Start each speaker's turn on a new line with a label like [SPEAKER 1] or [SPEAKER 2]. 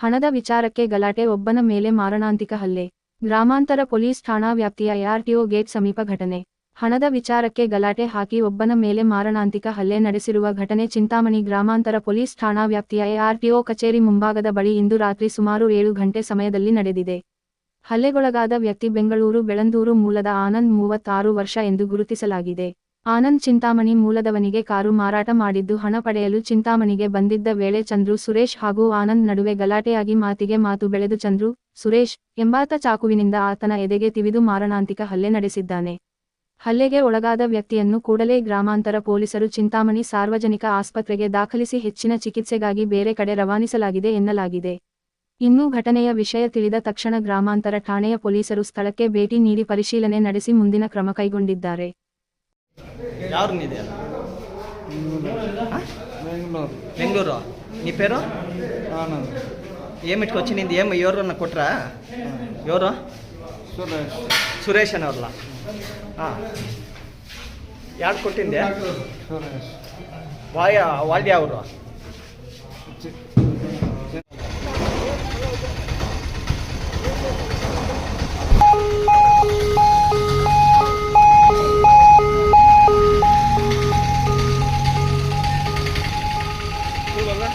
[SPEAKER 1] ಹಣದ ವಿಚಾರಕ್ಕೆ ಗಲಾಟೆ ಒಬ್ಬನ ಮೇಲೆ ಮಾರಣಾಂತಿಕ ಹಲ್ಲೆ. ಗ್ರಾಮಾಂತರ ಪೊಲೀಸ್ ಠಾಣಾ ವ್ಯಾಪ್ತಿಯ ಎಆರ್ಟಿಒ ಗೇಟ್ ಸಮೀಪ ಘಟನೆ. ಹಣದ ವಿಚಾರಕ್ಕೆ ಗಲಾಟೆ ಹಾಕಿ ಒಬ್ಬನ ಮೇಲೆ ಮಾರಣಾಂತಿಕ ಹಲ್ಲೆ ನಡೆಸಿರುವ ಘಟನೆ ಚಿಂತಾಮಣಿ ಗ್ರಾಮಾಂತರ ಪೊಲೀಸ್ ಠಾಣಾ ವ್ಯಾಪ್ತಿಯ ಎಆರ್ಟಿಒ ಕಚೇರಿ ಮುಂಭಾಗದ ಬಳಿ ಇಂದು ರಾತ್ರಿ ಸುಮಾರು ಏಳು ಗಂಟೆ ಸಮಯದಲ್ಲಿ ನಡೆದಿದೆ. ಹಲ್ಲೆಗೊಳಗಾದ ವ್ಯಕ್ತಿ ಬೆಂಗಳೂರು, ಬೆಳಂದೂರು ಮೂಲದ ಆನಂದ್ ಮೂವತ್ತಾರು ವರ್ಷ ಎಂದು ಗುರುತಿಸಲಾಗಿದೆ. ಆನಂದ್ ಚಿಂತಾಮಣಿ ಮೂಲದವನಿಗೆ ಕಾರು ಮಾರಾಟ ಮಾಡಿದ್ದು ಹಣ ಪಡೆಯಲು ಚಿಂತಾಮಣಿಗೆ ಬಂದಿದ್ದ ವೇಳೆ ಚಂದ್ರು, ಸುರೇಶ್ ಹಾಗೂ ಆನಂದ್ ನಡುವೆ ಗಲಾಟೆಯಾಗಿ ಮಾತಿಗೆ ಮಾತು ಬೆಳೆದು ಚಂದ್ರು, ಸುರೇಶ್, ಎಂಬಾತ ಚಾಕುವಿನಿಂದ ಆತನ ಎದೆಗೆ ತಿವಿದು ಮಾರಣಾಂತಿಕ ಹಲ್ಲೆ ನಡೆಸಿದ್ದಾನೆ. ಹಲ್ಲೆಗೆ ಒಳಗಾದ ವ್ಯಕ್ತಿಯನ್ನು ಕೂಡಲೇ ಗ್ರಾಮಾಂತರ ಪೊಲೀಸರು ಚಿಂತಾಮಣಿ ಸಾರ್ವಜನಿಕ ಆಸ್ಪತ್ರೆಗೆ ದಾಖಲಿಸಿ ಹೆಚ್ಚಿನ ಚಿಕಿತ್ಸೆಗಾಗಿ ಬೇರೆ ಕಡೆ ರವಾನಿಸಲಾಗಿದೆ ಎನ್ನಲಾಗಿದೆ. ಇನ್ನೂ ಘಟನೆಯ ವಿಷಯ ತಿಳಿದ ತಕ್ಷಣ ಗ್ರಾಮಾಂತರ ಠಾಣೆಯ ಪೊಲೀಸರು ಸ್ಥಳಕ್ಕೆ ಭೇಟಿ ನೀಡಿ ಪರಿಶೀಲನೆ ನಡೆಸಿ ಮುಂದಿನ ಕ್ರಮ ಕೈಗೊಂಡಿದ್ದಾರೆ.
[SPEAKER 2] ಯಾವ್ರನ್ನಿದೆ
[SPEAKER 3] బెంగళూరు
[SPEAKER 2] బెంగళూరు నీ పేరు
[SPEAKER 3] ఆనంద్
[SPEAKER 2] ఏమిటికి వచ్చి నింది ఏం ఎవరన్నా కొట్రా ఎవరు
[SPEAKER 3] సురేష్
[SPEAKER 2] సురేష్ అనేవాళ్ళ ಯಾರು ಕೊಟ್ಟಿಂದೆ
[SPEAKER 3] సురేష్
[SPEAKER 2] ವಾಯ ವಾಲ್ಯ ಅವರು
[SPEAKER 3] Olur lan.